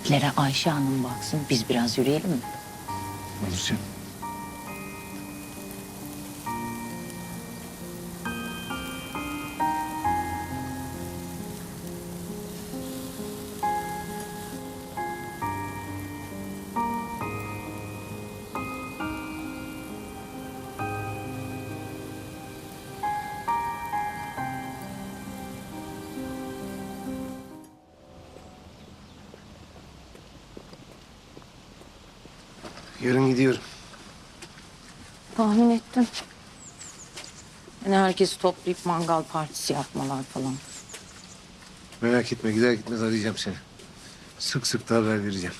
iplere Ayşe Hanım baksın. Biz biraz yürüyelim mi? Olur canım. Yarın gidiyorum. Tahmin ettim. Yani herkesi toplayıp mangal partisi yapmalar falan. Merak etme gider gitmez arayacağım seni. Sık sık da haber vereceğim.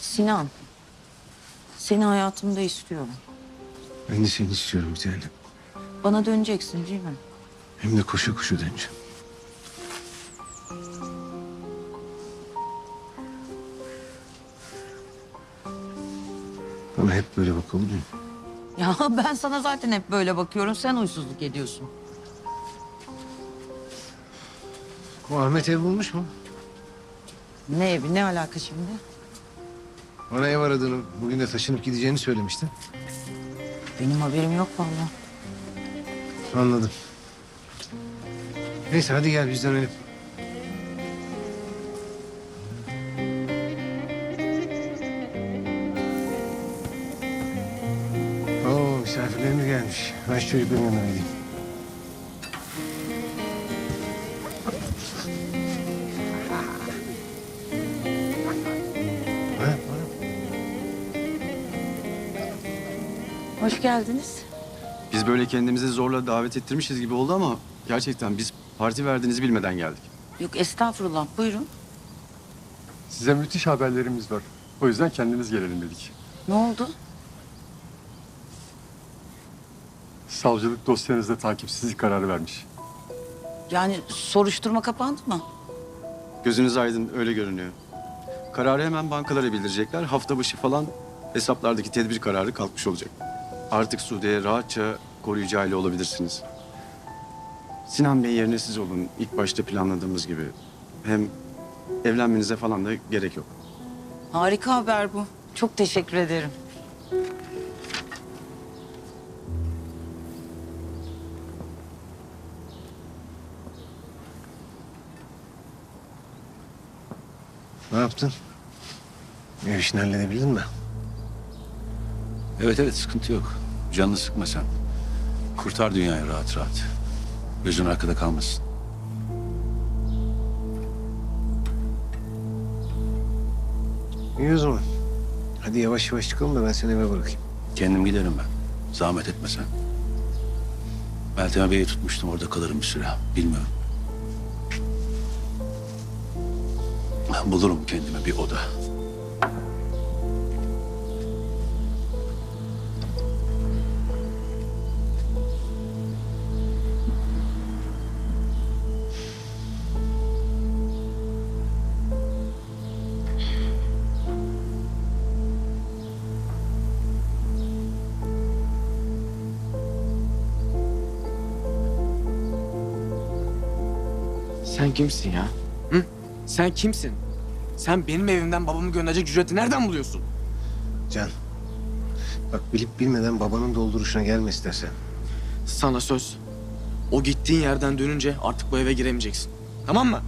Sinan, seni hayatımda istiyorum. Ben de seni istiyorum bir tane. Bana döneceksin değil mi? Hem de koşu koşu döneceğim. Bana hep böyle bak olur mu? Ya ben sana zaten hep böyle bakıyorum. Sen huysuzluk ediyorsun. O Ahmet ev bulmuş mu? Ne evi, ne alaka şimdi? Bana ev aradığını, bugün de taşınıp gideceğini söylemiştin. Benim haberim yok vallahi. Anladım. Neyse hadi gel biz dönelim. Misafirlerimiz gelmiş. Ben şu çocukların yanına gideyim. Ha. Hoş geldiniz. Biz böyle kendimizi zorla davet ettirmişiz gibi oldu ama gerçekten biz parti verdiğinizi bilmeden geldik. Yok estağfurullah buyurun. Size müthiş haberlerimiz var. O yüzden kendimiz gelelim dedik. Ne oldu? Savcılık dosyanızda takipsizlik kararı vermiş. Yani soruşturma kapandı mı? Gözünüz aydın öyle görünüyor. Kararı hemen bankalara bildirecekler. Hafta başı falan hesaplardaki tedbir kararı kalkmış olacak. Artık Sude'ye rahatça koruyucu aile olabilirsiniz. Sinan Bey yerine siz olun. İlk başta planladığımız gibi. Hem evlenmenize falan da gerek yok. Harika haber bu. Çok teşekkür ederim. Ne yaptın? Ev işini halledebildin mi? Evet evet sıkıntı yok. Canını sıkma sen. Kurtar dünyayı rahat rahat. Gözün arkada kalmasın. İyi o zaman. Hadi yavaş yavaş çıkalım da ben seni eve bırakayım. Kendim giderim ben. Zahmet etme sen. Meltem Bey'i tutmuştum orada kalırım bir süre. Bilmiyorum. Bulurum kendime bir oda. Sen kimsin ya? Hı? Sen kimsin? Sen benim evimden babamı gönderecek cüreti nereden buluyorsun? Can. Bak bilip bilmeden babanın dolduruşuna gelme istersen. Sana söz. O gittiğin yerden dönünce artık bu eve giremeyeceksin. Tamam mı?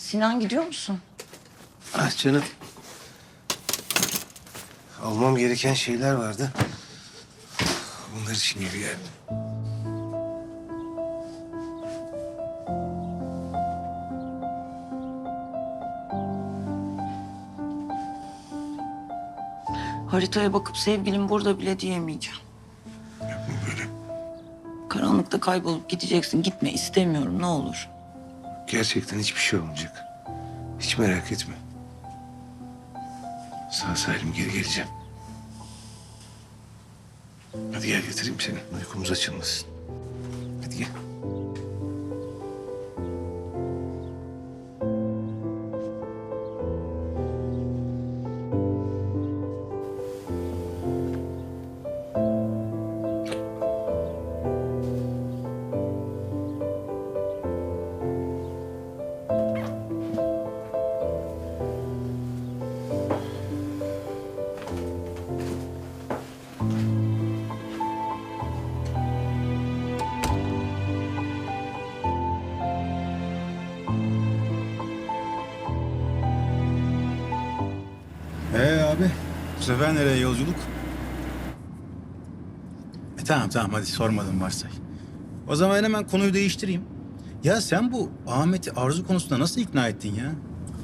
Sinan gidiyor musun? Ah canım. Almam gereken şeyler vardı. Bunlar için geri geldim. Haritaya bakıp sevgilim burada bile diyemeyeceğim. Yapma böyle. Karanlıkta kaybolup gideceksin. Gitme istemiyorum ne olur. Gerçekten hiçbir şey olmayacak. Hiç merak etme. Sağ salim geri geleceğim. Hadi gel getireyim seni. Uykumuz açılmasın. Hadi gel. Abi, bu sefer nereye yolculuk? E tamam tamam hadi sormadım varsay. O zaman hemen konuyu değiştireyim. Ya sen bu Ahmet'i arzu konusunda nasıl ikna ettin ya?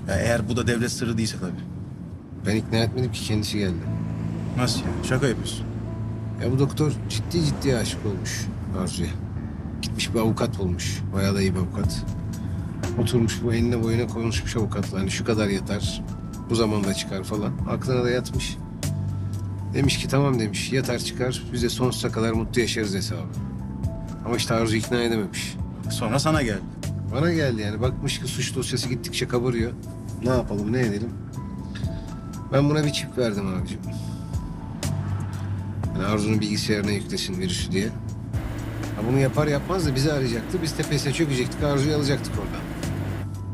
ya eğer bu da devlet sırrı değilse tabii. Ben ikna etmedim ki kendisi geldi. Nasıl ya? Şaka yapıyorsun. Ya bu doktor ciddi ciddi aşık olmuş Arzu'ya. Gitmiş bir avukat bulmuş. Bayağı da iyi bir avukat. Oturmuş bu eline boyuna konuşmuş avukatla. Hani şu kadar yatar. Bu zamanda çıkar falan. Aklına da yatmış. Demiş ki tamam demiş. Yatar çıkar. Biz de sonsuza kadar mutlu yaşarız hesabı. Ama işte Arzu ikna edememiş. Sonra sana geldi. Bana geldi yani. Bakmış ki suç dosyası gittikçe kabarıyor. Ne yapalım ne edelim? Ben buna bir çip verdim abicim. Yani Arzu'nun bilgisayarına yüklesin virüsü diye. Ha bunu yapar yapmaz da bizi arayacaktı. Biz tepesine çökecektik, Arzu'yu alacaktık oradan.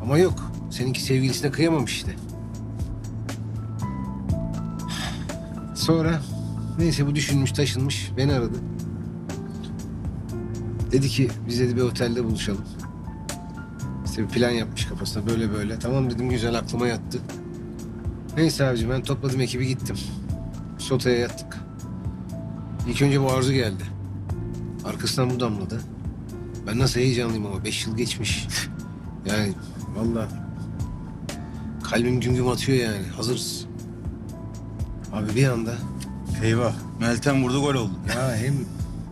Ama yok. Seninki sevgilisine kıyamamış işte. Sonra neyse bu düşünmüş taşınmış beni aradı. Dedi ki biz dedi bir otelde buluşalım. İşte bir plan yapmış kafasında böyle böyle. Tamam dedim güzel aklıma yattı. Neyse abicim ben topladım ekibi gittim. Sotaya yattık. İlk önce bu Arzu geldi. Arkasından bu damladı. Ben nasıl heyecanlıyım ama beş yıl geçmiş. Yani vallahi kalbim güm güm atıyor yani. Hazırız. Abi bir anda Eyvah, Meltem vurdu gol oldu. ya hem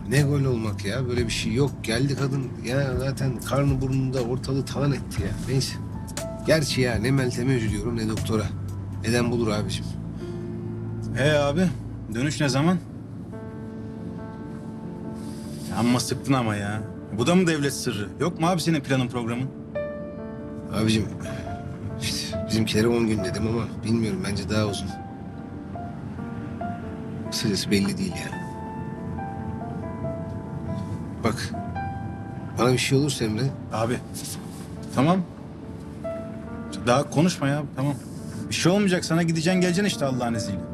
ne gol olmak ya böyle bir şey yok. Geldi kadın ya zaten karnı burnunda ortalığı talan etti ya. Neyse. Gerçi ya ne Meltem'e üzülüyorum ne doktora. Neden bulur abicim. Ee abi, dönüş ne zaman? Ya Amma sıktın ama ya. Bu da mı devlet sırrı? Yok mu abi senin planın programın? Abicim işte bizimkilere 10 gün dedim ama bilmiyorum bence daha uzun. Kısacası belli değil ya. Bak bana bir şey olursa Emre Abi, tamam. Daha konuşma ya, tamam. Bir şey olmayacak sana gideceksin geleceksin işte Allah'ın izniyle.